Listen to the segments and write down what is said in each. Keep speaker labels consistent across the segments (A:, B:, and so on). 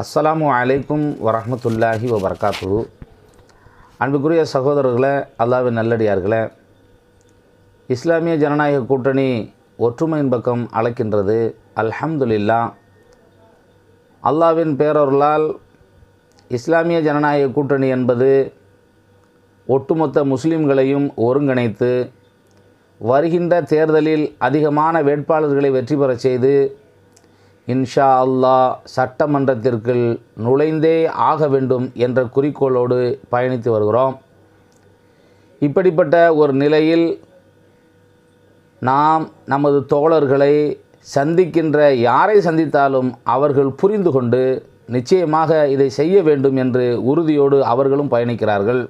A: அஸ்ஸலாமு அலைக்கும் வரமத்துல்லாஹி வபர்காத்து அன்புக்குரிய சகோதரர்களை அல்லாவின் நல்லடியார்களே இஸ்லாமிய ஜனநாயக கூட்டணி ஒற்றுமையின் பக்கம் அழைக்கின்றது. அல்ஹம்துலில்லா அல்லாவின் பேரொருளால் இஸ்லாமிய ஜனநாயக கூட்டணி என்பது ஒட்டுமொத்த முஸ்லிம்களையும் ஒருங்கிணைத்து வருகின்ற தேர்தலில் அதிகமான வேட்பாளர்களை வெற்றி பெறச் செய்து இன்ஷா அல்லா சட்டமன்றத்திற்குள் நுழைந்தே ஆக வேண்டும் என்ற குறிக்கோளோடு பயணித்து வருகிறோம். இப்படிப்பட்ட ஒரு நிலையில் நாம் நமது தோழர்களை சந்திக்கின்ற யாரை சந்தித்தாலும் அவர்கள் புரிந்து கொண்டு நிச்சயமாக இதை செய்ய வேண்டும் என்று உறுதியோடு அவர்களும் பயணிக்கிறார்கள்.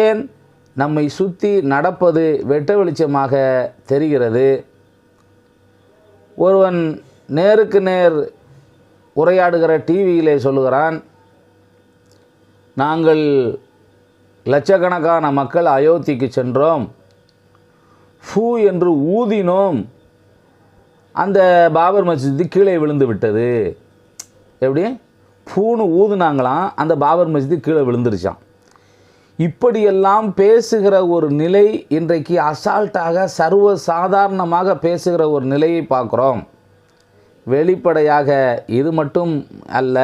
A: ஏன் நம்மை சுற்றி நடப்பது வெட்ட வெளிச்சமாக தெரிகிறது? ஒருவன் நேருக்கு நேர் உரையாடுகிற டிவியிலே சொல்லுகிறான் நாங்கள் லட்சக்கணக்கான மக்கள் அயோத்திக்கு சென்றோம். ஃபூ என்று ஊதினோம். அந்த பாபர் மஸ்ஜிது கீழே விழுந்து விட்டது. எப்படி? பூன்னு ஊதுனாங்களாம். அந்த பாபர் மஸ்ஜிது கீழே விழுந்துருச்சான் இப்படியெல்லாம் பேசுகிற ஒரு நிலை இன்றைக்கு அசால்ட்டாக சர்வ சாதாரணமாக பேசுகிற ஒரு நிலையை பார்க்குறோம். வெளிப்படையாக இது மட்டும் அல்ல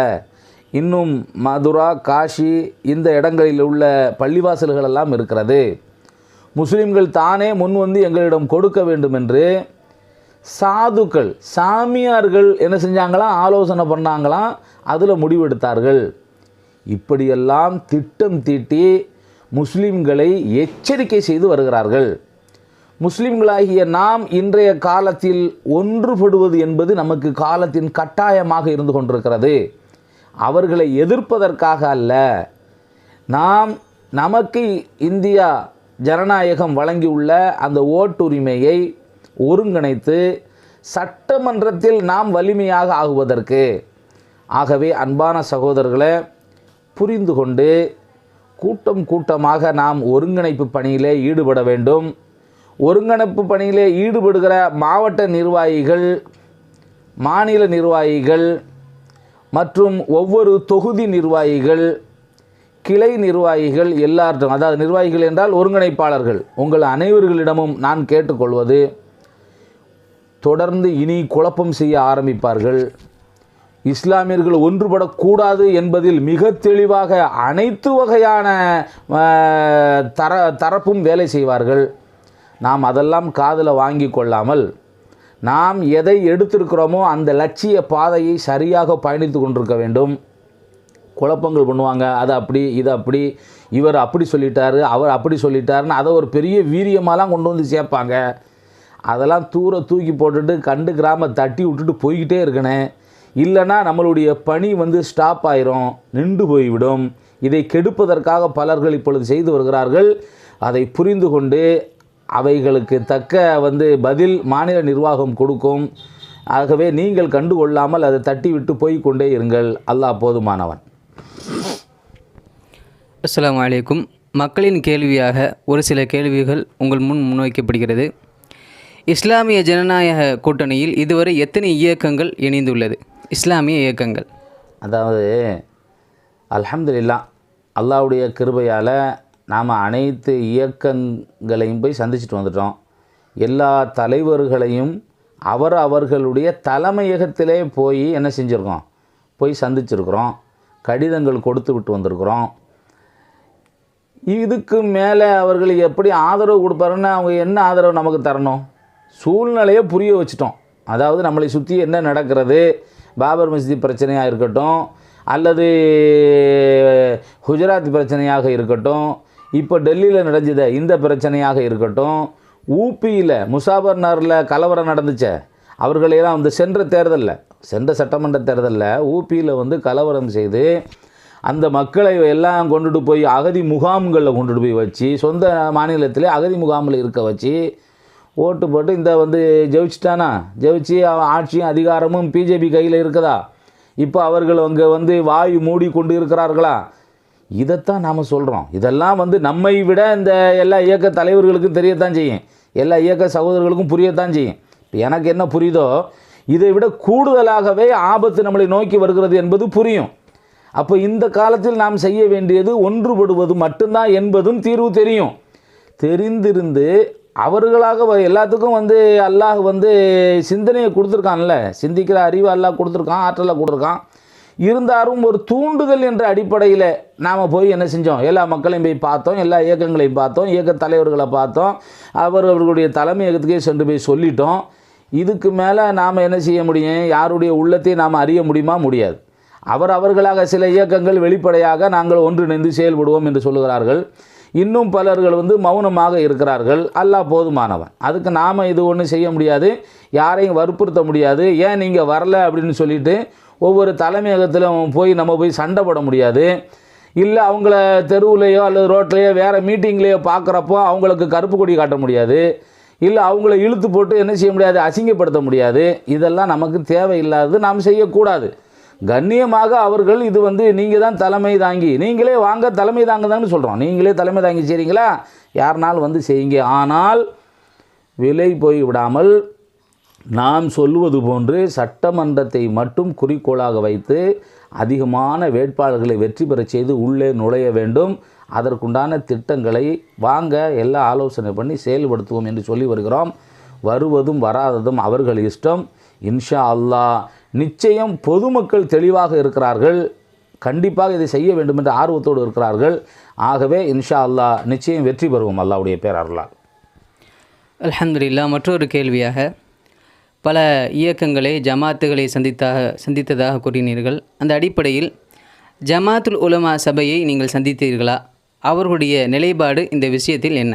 A: இன்னும் மதுரா காஷி இந்த இடங்களில் உள்ள பள்ளிவாசல்கள் எல்லாம் இருக்கிறது. முஸ்லிம்கள் தானே முன் வந்து எங்களிடம் கொடுக்க வேண்டும் என்று சாதுக்கள் சாமியார்கள் என்ன செஞ்சாங்களாம் ஆலோசனை பண்ணாங்களாம் அதில் முடிவெடுத்தார்கள். இப்படியெல்லாம் திட்டம் தீட்டி முஸ்லிம்களை எச்சரிக்கை செய்து வருகிறார்கள். முஸ்லிம்களாகிய நாம் இன்றைய காலத்தில் ஒன்றுபடுவது என்பது நமக்கு காலத்தின் கட்டாயமாக இருந்து கொண்டிருக்கிறது. அவர்களை எதிர்ப்பதற்காக அல்ல. நாம் நமக்கு இந்தியா ஜனநாயகம் வழங்கியுள்ள அந்த ஓட்டுரிமையை ஒருங்கிணைத்து சட்டமன்றத்தில் நாம் வலிமையாக ஆகுவதற்கு. ஆகவே அன்பான சகோதரர்களை புரிந்து கொண்டு கூட்டம் கூட்டமாக நாம் ஒருங்கிணைப்பு பணியிலே ஈடுபட வேண்டும். ஒருங்கிணைப்பு பணியிலே ஈடுபடுகிற மாவட்ட நிர்வாகிகள் மாநில நிர்வாகிகள் மற்றும் ஒவ்வொரு தொகுதி நிர்வாகிகள் கிளை நிர்வாகிகள் எல்லார்டும் அதாவது நிர்வாகிகள் என்றால் ஒருங்கிணைப்பாளர்கள். உங்கள் அனைவர்களிடமும் நான் கேட்டுக்கொள்வது தொடர்ந்து இனி குழப்பம் செய்ய ஆரம்பிப்பார்கள். இஸ்லாமியர்கள் ஒன்றுபடக்கூடாது என்பதில் மிக தெளிவாக அனைத்து வகையான தர தரப்பும் வேலை செய்வார்கள். நாம் அதெல்லாம் காதில் வாங்கி கொள்ளாமல் நாம் எதை எடுத்திருக்கிறோமோ அந்த லட்சிய பாதையை சரியாக பயணித்து கொண்டிருக்க வேண்டும். குழப்பங்கள் பண்ணுவாங்க அது அப்படி இது அப்படி இவர் அப்படி சொல்லிட்டாரு அவர் அப்படி சொல்லிட்டாருன்னு அதை ஒரு பெரிய வீரியமாலாம் கொண்டு வந்து சேர்ப்பாங்க. அதெல்லாம் தூர தூக்கி போட்டுட்டு கண்டு கிராம தட்டி விட்டுட்டு போய்கிட்டே இருக்கணும். இல்லைன்னா நம்மளுடைய பணி வந்து ஸ்டாப் ஆயிரும் நின்று போய்விடும். இதை கெடுப்பதற்காக பலர்கள் இப்பொழுது செய்து வருகிறார்கள். அதை புரிந்து கொண்டு அவைகளுக்கு தக்க வந்து பதில் மாநில நிர்வாகம் கொடுக்கும். ஆகவே நீங்கள் கண்டுகொள்ளாமல் அதை தட்டிவிட்டு போய் கொண்டே இருங்கள். அல்லாஹ் போதுமானவன்.
B: அஸ்லாம் வலைக்கும் மக்களின் கேள்வியாக ஒரு சில கேள்விகள் உங்கள் முன் முன்வைக்கப்படுகிறது. இஸ்லாமிய ஜனநாயக கூட்டணியில் இதுவரை எத்தனை இயக்கங்கள் இணைந்துள்ளது? இஸ்லாமிய இயக்கங்கள்.
A: அதாவது அல்ஹம்துலில்லாஹ் அல்லாவுடைய கிருபையால் நாம் அனைத்து இயக்கங்களையும் போய் சந்திச்சுட்டு வந்துட்டோம். எல்லா தலைவர்களையும் அவர் அவர்களுடைய தலைமையகத்திலே போய் என்ன செஞ்சுருக்கோம்? போய் சந்திச்சிருக்கிறோம். கடிதங்கள் கொடுத்து விட்டு வந்திருக்கிறோம். இதுக்கு மேலே அவர்கள் எப்படி ஆதரவு கொடுப்பாருன்னு அவங்க என்ன ஆதரவு நமக்கு தரணும்? சூழ்நிலையை புரிய வச்சிட்டோம். அதாவது நம்மளை சுற்றி என்ன நடக்கிறது? பாபர் மஸ்ஜித் பிரச்சனையாக இருக்கட்டும் அல்லது குஜராத் பிரச்சனையாக இருக்கட்டும் இப்போ டெல்லியில் நடந்தத இந்த பிரச்சனையாக இருக்கட்டும் ஊபியில் முசாபர்னரில் கலவரம் நடந்துச்சே அவர்களையெல்லாம் வந்து சென்ற தேர்தலில் சென்ற சட்டமன்ற தேர்தலில் ஊபியில் வந்து கலவரம் செய்து அந்த மக்களை எல்லாம் கொண்டுட்டு போய் அகதி முகாம்களில் கொண்டுட்டு போய் வச்சு சொந்த மாநிலத்திலே அகதி முகாமில் இருக்க வச்சு ஓட்டு போட்டு இந்த வந்து ஜெயிச்சிட்டானா? ஜெயிச்சு அவன் ஆட்சியும் அதிகாரமும் பிஜேபி கையில் இருக்குதா? இப்போ அவர்கள் அங்கே வந்து வாய் மூடி கொண்டு இருக்கிறார்களா இதைத்தான் நாம் சொல்கிறோம் இதெல்லாம் வந்து நம்மை விட இந்த எல்லா இயக்க தலைவர்களுக்கும் தெரியத்தான் செய்யும். எல்லா இயக்க சகோதரர்களுக்கும் புரியத்தான் செய்யும். இப்போ எனக்கு என்ன புரியுதோ இதை விட கூடுதலாகவே ஆபத்து நம்மளை நோக்கி வருகிறது என்பது புரியும். அப்போ இந்த காலத்தில் நாம் செய்ய வேண்டியது ஒன்றுபடுவது மட்டும்தான் என்பதும் தீர்வு தெரியும். தெரிந்திருந்து அவர்களாக வ- எல்லாத்துக்கும் வந்து அல்லாஹ் வந்து சிந்தனையை கொடுத்துருக்கான்ல. சிந்திக்கிற அறிவு அல்லாஹ் கொடுத்துருக்கான் ஆற்றலை கொடுத்துருக்கான். இருந்தாலும் ஒரு தூண்டுதல் என்ற அடிப்படையில் நாம் போய் என்ன செஞ்சோம்? எல்லா மக்களையும் போய் பார்த்தோம் எல்லா இயக்கங்களையும் பார்த்தோம் இயக்க தலைவர்களை பார்த்தோம் அவர் அவர்களுடைய தலைமையகத்துக்கே சென்று போய் சொல்லிட்டோம். இதுக்கு மேலே நாம் என்ன செய்ய முடியும்? யாருடைய உள்ளத்தை நாம் அறிய முடியுமா? முடியாது. அவர் அவர்களாக சில இயக்கங்கள் வெளிப்படையாக நாங்கள் ஒன்றிணைந்து செயல்படுவோம் என்று சொல்லுகிறார்கள். இன்னும் பலர்கள் வந்து மௌனமாக இருக்கிறார்கள். அல்லாஹ் போதுமானவன். அதுக்கு நாம் இது ஒன்றும் செய்ய முடியாது. யாரையும் வற்புறுத்த முடியாது. ஏன் நீங்கள் வரல அப்படின்னு சொல்லிட்டு ஒவ்வொரு தலைமையகத்திலும் போய் நம்ம போய் சண்டை போட முடியாது. இல்லை அவங்கள தெருவுலையோ அல்லது ரோட்லேயோ வேறு மீட்டிங்லேயோ பார்க்குறப்போ அவங்களுக்கு கருப்பு கொடி காட்ட முடியாது. இல்லை அவங்கள இழுத்து போட்டு என்ன செய்ய முடியாது? அசிங்கப்படுத்த முடியாது. இதெல்லாம் நமக்கு தேவையில்லாதது. நாம் செய்யக்கூடாது. கண்ணியமாக அவர்கள் இது வந்து நீங்கள் தான் தலைமை தாங்கி நீங்களே வாங்க தலைமை தாங்குதான்னு சொல்கிறோம் நீங்களே தலைமை தாங்கி செய்கிறீங்களா யாருனாலும் வந்து செய்யுங்க. ஆனால் விலை போய் விடாமல் நாம் சொல்வது போன்று சட்டமன்றத்தை மட்டும் குறிக்கோளாக வைத்து அதிகமான வேட்பாளர்களை வெற்றி பெறச் செய்து உள்ளே நுழைய வேண்டும். அதற்குண்டான திட்டங்களை வாங்க எல்லாம் ஆலோசனை பண்ணி செயல்படுத்துவோம் என்று சொல்லி வருகிறோம். வருவதும் வராததும் அவர்கள் இஷ்டம். இன்ஷா அல்லாஹ் நிச்சயம் பொதுமக்கள் தெளிவாக இருக்கிறார்கள். கண்டிப்பாக இதை செய்ய வேண்டும் என்ற ஆர்வத்தோடு இருக்கிறார்கள். ஆகவே இன்ஷா அல்லாஹ் நிச்சயம் வெற்றி பெறுவோம் அல்லாஹ்வுடைய பேரருளால்.
B: அல்ஹம்துலில்லா மற்றொரு கேள்வியாக பல இயக்கங்களை ஜமாத்துகளை சந்தித்தாக சந்தித்ததாக கூறினீர்கள். அந்த அடிப்படையில் ஜமாத்துல் உலமா சபையை நீங்கள் சந்தித்தீர்களா? அவர்களுடைய நிலைப்பாடு இந்த விஷயத்தில் என்ன?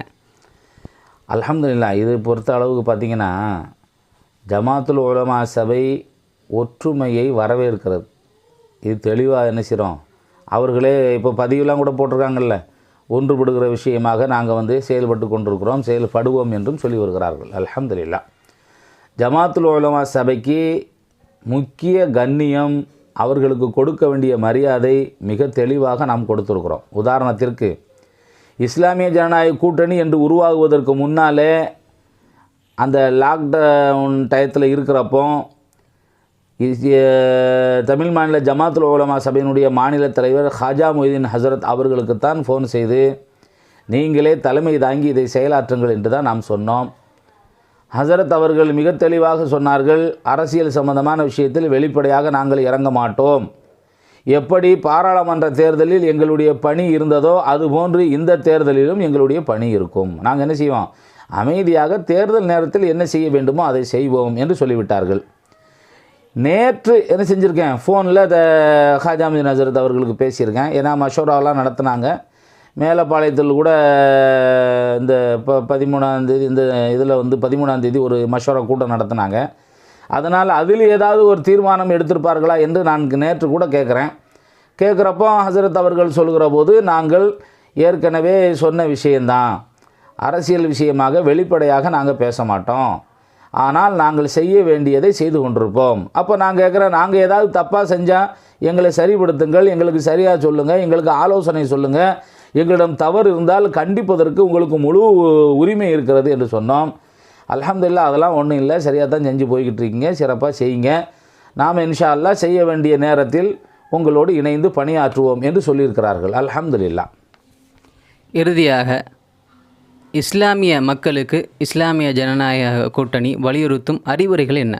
A: அல்ஹம்துலில்லாஹ் இது பொறுத்த அளவுக்கு பார்த்தீங்கன்னா ஜமாத்துல் உலமா சபை ஒற்றுமையை வரவேற்கிறது. இது தெளிவாக என்ன செய்கிறோம் அவர்களே இப்போ பதிவுலாம் கூட போட்டிருக்காங்கல்ல. ஒன்றுபடுகிற விஷயமாக நாங்கள் வந்து செயல்பட்டு கொண்டிருக்கிறோம் செயல்படுவோம் என்றும் சொல்லி வருகிறார்கள். அலமதுல்லா ஜமாத்துல் உலமா சபைக்கு முக்கிய கண்ணியம் அவர்களுக்கு கொடுக்க வேண்டிய மரியாதை மிக தெளிவாக நாம் கொடுத்துருக்குறோம். உதாரணத்திற்கு இஸ்லாமிய ஜனநாயக கூட்டணி என்று உருவாகுவதற்கு முன்னாலே அந்த லாக்டவுன் டயத்தில் இருக்கிறப்போ தமிழ் மாநில ஜமாத்துல் உலமா சபையினுடைய மாநில தலைவர் ஹாஜா மொய்தீன் ஹசரத் அவர்களுக்குத்தான் ஃபோன் செய்து நீங்களே தலைமை தாங்கி இதை செயலாற்றுங்கள் என்று தான் நாம் சொன்னோம். ஹசரத் அவர்கள் மிக தெளிவாக சொன்னார்கள் அரசியல் சம்பந்தமான விஷயத்தில் வெளிப்படையாக நாங்கள் இறங்க மாட்டோம். எப்படி பாராளுமன்ற தேர்தலில் எங்களுடைய பணி இருந்ததோ அதுபோன்று இந்த தேர்தலிலும் எங்களுடைய பணி இருக்கும். நாங்கள் என்ன செய்வோம்? அமைதியாக தேர்தல் நேரத்தில் என்ன செய்ய வேண்டுமோ அதை செய்வோம் என்று சொல்லிவிட்டார்கள். நேற்று என்ன செஞ்சுருக்கேன்? ஃபோனில் த ஹாஜாமின் ஹசரத் அவர்களுக்கு பேசியிருக்கேன். ஏன்னா மஷோராவெலாம் நடத்துனாங்க. மேலப்பாளையத்தில் கூட இந்த ப பதிமூணாந்தேதி இந்த இதில் வந்து பதிமூணாந்தேதி ஒரு மஷோரா கூட்டம் நடத்துனாங்க. அதனால் அதில் ஏதாவது ஒரு தீர்மானம் எடுத்திருப்பார்களா என்று நான் நேற்று கூட கேட்குறேன். கேட்குறப்போ ஹசரத் அவர்கள் சொல்கிற போது நாங்கள் ஏற்கனவே சொன்ன விஷயந்தான் அரசியல் விஷயமாக வெளிப்படையாக நாங்கள் பேச மாட்டோம். ஆனால் நாங்கள் செய்ய வேண்டியதை செய்து கொண்டிருப்போம். அப்போ நான் கேட்குறேன் நாங்கள் ஏதாவது தப்பாக செஞ்சால் எங்களை சரிப்படுத்துங்கள் எங்களுக்கு சரியாக சொல்லுங்கள் எங்களுக்கு ஆலோசனை சொல்லுங்கள் எங்களிடம் தவறு இருந்தால் கண்டிப்பதற்கு உங்களுக்கு முழு உரிமை இருக்கிறது என்று சொன்னோம். அலமதுல்லா அதெல்லாம் ஒன்றும் இல்லை சரியாக தான் செஞ்சு போய்கிட்டு இருக்கீங்க சிறப்பாக செய்யுங்க. நாம் இன்ஷா அல்லா செய்ய வேண்டிய நேரத்தில் உங்களோடு இணைந்து பணியாற்றுவோம் என்று சொல்லியிருக்கிறார்கள். அலமதுல்லா
B: இறுதியாக இஸ்லாமிய மக்களுக்கு இஸ்லாமிய ஜனநாயக கூட்டணி வலியுறுத்தும் அறிவுரைகள் என்ன?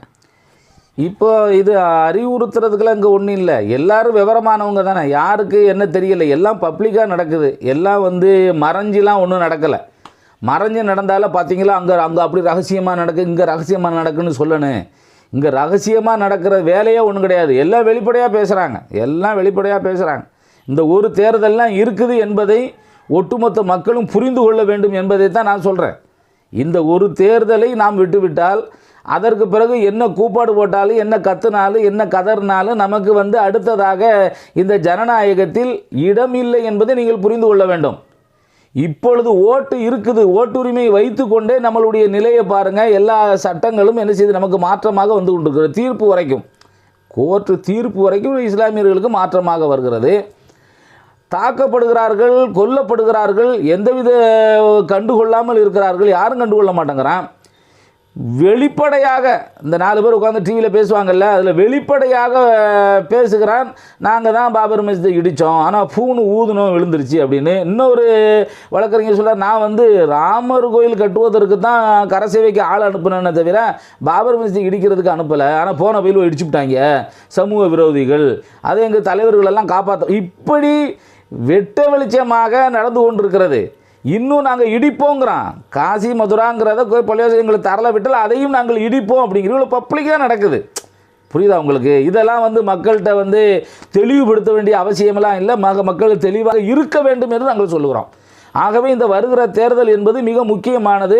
A: இப்போ இது அறிவுறுத்துறதுக்கெல்லாம் இங்கே ஒன்றும் இல்லை. எல்லாரும் விவரமானவங்க தானே. யாருக்கு என்ன தெரியல. எல்லாம் பப்ளிக்காக நடக்குது. எல்லாம் வந்து மறைஞ்சிலாம் ஒன்றும் நடக்கலை. மறைஞ்சு நடந்தாலும் பார்த்தீங்களா அங்கே அங்கே அப்படி ரகசியமாக நடக்கு இங்கே ரகசியமாக நடக்குன்னு சொல்லணும். இங்கே ரகசியமாக நடக்கிற வேலையே ஒன்றும் கிடையாது. எல்லாம் வெளிப்படையாக பேசுகிறாங்க எல்லாம் வெளிப்படையாக பேசுகிறாங்க இந்த ஒரு தேர்தல்லாம் இருக்குது என்பதை ஒட்டுமொத்த மக்களும் புரிந்து கொள்ள வேண்டும் என்பதை தான் நான் சொல்கிறேன் இந்த ஒரு தேர்தலை நாம் விட்டுவிட்டால் அதற்கு பிறகு என்ன கூப்பாடு போட்டாலும் என்ன கத்துனாலும் என்ன கதறினாலும் நமக்கு வந்து அடுத்ததாக இந்த ஜனநாயகத்தில் இடம் இல்லை என்பதை நீங்கள் புரிந்து கொள்ள வேண்டும். இப்பொழுது ஓட்டு இருக்குது ஓட்டுரிமை வைத்து கொண்டே நம்மளுடைய நிலையை பாருங்கள் எல்லா சட்டங்களும் என்ன செய்து நமக்கு மாற்றமாக வந்து கொண்டிருக்கிறது. தீர்ப்பு வரைக்கும் கோர்ட்டு தீர்ப்பு வரைக்கும் இஸ்லாமியர்களுக்கு மாற்றமாக வருகிறது. தாக்கப்படுகிறார்கள் கொல்லப்படுகிறார்கள் எந்தவித கண்டுகொள்ளாமல் இருக்கிறார்கள் யாரும் கண்டுகொள்ள மாட்டேங்கிறான். வெளிப்படையாக இந்த நாலு பேர் உட்காந்து டிவியில் பேசுவாங்கல்ல அதில் வெளிப்படையாக பேசுகிறான். நாங்கள் தான் பாபர் மஸ்ஜிதை இடித்தோம் ஆனால் பூணு ஊதுனோம் விழுந்துருச்சு அப்படின்னு. இன்னொரு வழக்கறிஞர் சொல்ல நான் வந்து ராமர் கோயில் கட்டுவதற்கு தான் கரசேவைக்கு ஆள் அனுப்பினேன்னு தவிர பாபர் மஸ்ஜித் இடிக்கிறதுக்கு அனுப்பலை. ஆனால் போன பயிலும் இடிச்சு விட்டாங்க சமூக விரோதிகள். அதை எங்கள் தலைவர்களெல்லாம் காப்பாற்ற இப்படி வெட்ட வெளிச்சமாக நடந்து கொண்டிருக்கிறது. இன்னும் நாங்கள் இடிப்போங்கிறோம் காசி மதுராங்கிறத கோயில் பள்ளிவாசல் எங்களுக்கு தரல விட்டால் அதையும் நாங்கள் இடிப்போம் அப்படிங்கிறது பப்ளிக்காக நடக்குது. புரியுதா உங்களுக்கு? இதெல்லாம் வந்து மக்கள்கிட்ட வந்து தெளிவுபடுத்த வேண்டிய அவசியமெல்லாம் இல்லை. மக மக்கள் தெளிவாக இருக்க வேண்டும் என்று நாங்கள் சொல்லுகிறோம். ஆகவே இந்த வருகிற தேர்தல் என்பது மிக முக்கியமானது.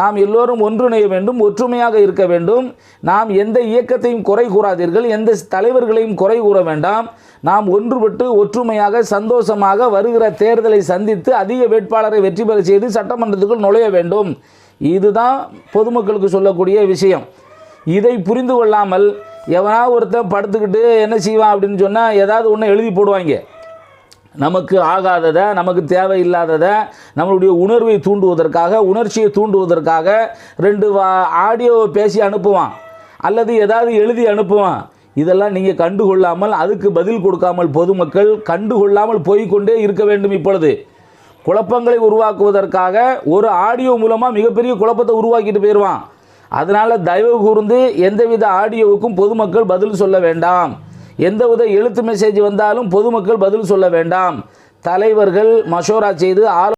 A: நாம் எல்லோரும் ஒன்றிணைய வேண்டும் ஒற்றுமையாக இருக்க வேண்டும். நாம் எந்த இயக்கத்தையும் குறை கூறாதீர்கள் எந்த தலைவர்களையும் குறை கூற வேண்டாம். நாம் ஒன்றுபட்டு ஒற்றுமையாக சந்தோஷமாக வருகிற தேர்தலை சந்தித்து அதிக வேட்பாளரை வெற்றி பெற செய்து சட்டமன்றத்துக்குள் நுழைய வேண்டும். இதுதான் பொதுமக்களுக்கு சொல்லக்கூடிய விஷயம். இதை புரிந்து கொள்ளாமல் எவனா ஒருத்தன் படுத்துக்கிட்டு என்ன செய்வான் அப்படின்னு சொன்னால் ஏதாவது ஒன்று எழுதி போடுவாங்க. நமக்கு ஆகாததை நமக்கு தேவையில்லாததை நம்மளுடைய உணர்வை தூண்டுவதற்காக உணர்ச்சியை தூண்டுவதற்காக ரெண்டு வா ஆடியோவை பேசி அனுப்புவான். அல்லது ஏதாவது எழுதி அனுப்புவான். இதெல்லாம் நீங்கள் கண்டுகொள்ளாமல் அதுக்கு பதில் கொடுக்காமல் பொதுமக்கள் கண்டுகொள்ளாமல் போய்க்கொண்டே இருக்க வேண்டும் இப்பொழுது. குழப்பங்களை உருவாக்குவதற்காக ஒரு ஆடியோ மூலமாக மிகப்பெரிய குழப்பத்தை உருவாக்கிட்டு போயிடுவான் அதனால் தயவு கூர்ந்து எந்தவித ஆடியோவுக்கும் பொதுமக்கள் பதில் சொல்ல வேண்டாம். எந்தவித எழுத்து மெசேஜ் வந்தாலும் பொதுமக்கள் பதில் சொல்ல வேண்டாம். தலைவர்கள் மஷோரா செய்து ஆலோ